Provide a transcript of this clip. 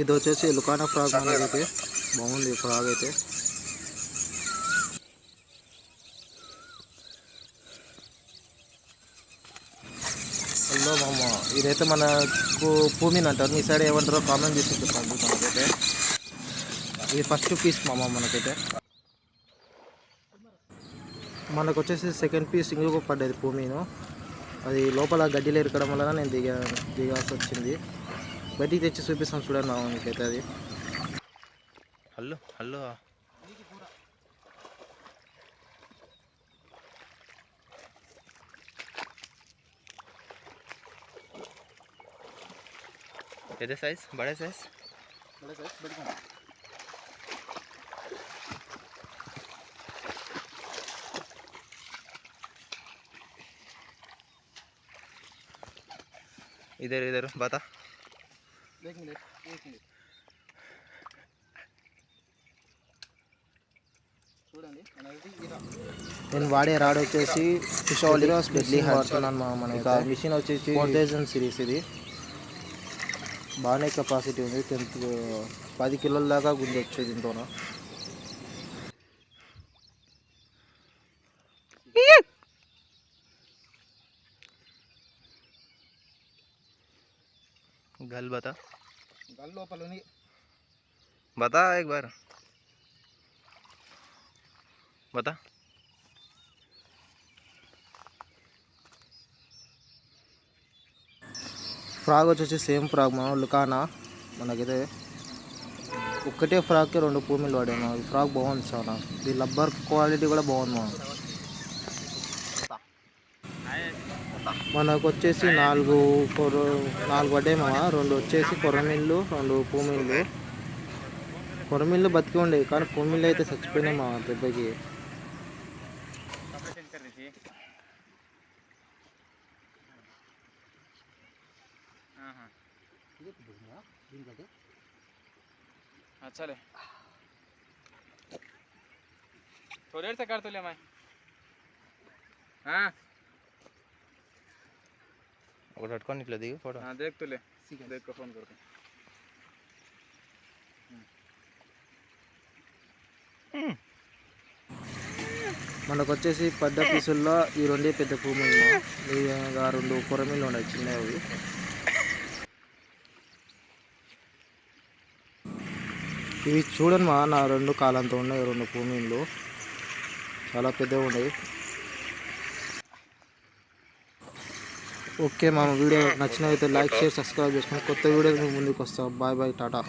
ఇది వచ్చేసి లుకానా ఫ్రాగ్ మనకైతే బాగుంది ఫ్రాగ్ అయితే. హలో మామ ఇదైతే మనకు భూమిని అంటారు. మీ సైడ్ ఏమంటారో కామెంట్ చేసి చెప్పండి మనకైతే. ఇది ఫస్ట్ పీస్ మామ మనకైతే. మనకు వచ్చేసి సెకండ్ పీస్ ఇంకొక పడ్డది భూమిను అది లోపల గడ్డిలో ఇరకడం వలన నేను దిగా దిగాల్సి వచ్చింది. బయటికి తెచ్చి చూపిస్తాను చూడండి మామ మీకైతే అది హలో హలో పెద్ద సైజ్ బడే సైజ్ इधर इधर बता నేను వాడే రాడ్ వచ్చేసి ఫిషాలిరాస్ డెడ్లీ వాడుతున్నాను మా మన ఇక మిషన్ వచ్చేసి ఫోర్ థౌజండ్ సిరీస్ ఇది. బాగానే కెపాసిటీ ఉంది. టెన్త్ పది కిలోల దాకా గుంజొచ్చు దీంతోన. गल बता లోపల बता एक बार बता ఫ్రాగ్ వచ్చేసి సేమ్ ఫ్రాగ్ మనం లుకానా మనకైతే ఒక్కటే ఫ్రాక్కి రెండు పూమిలు వాడాము ఈ ఫ్రాక్ బాగుంది చాలా ఇది లబ్బర్ క్వాలిటీ కూడా బాగుంది మనం మనకు వచ్చేసి నాలుగు కొర నాలుగు పడ్డాయి మామ రెండు వచ్చేసి కొరమిళ్ళు రెండు పూమిళ్ళు కొరమిళ్ళు బతికి ఉండేవి కానీ పూమిళ్ళు అయితే చచ్చిపోయినాయి మా దెబ్బకి अच्छा ले थोड़ी देर से कर तो ले मैं हाँ ఒకటి పట్టుకొని ఇట్లా దిగు ఫోటో. దేక్తులే. దేక్క ఫోన్ కొరకు మనకు వచ్చేసి పెద్ద పీసుల్లో ఈ రెండే పెద్ద భూములు ఇంకా రెండు కొరమీళ్ళు ఉన్నాయి చిన్నవి. ఇవి చూడండి మా నా రెండు కాలంతో ఉన్నాయి రెండు భూమిలు. చాలా పెద్దవి ఉన్నాయి. ఓకే మా వీడియో నచ్చినైతే లైక్ షేర్ సబ్స్క్రైబ్ చేసుకుని కొత్త వీడియో మీ ముందుకు వస్తాం బాయ్ బాయ్ టాటా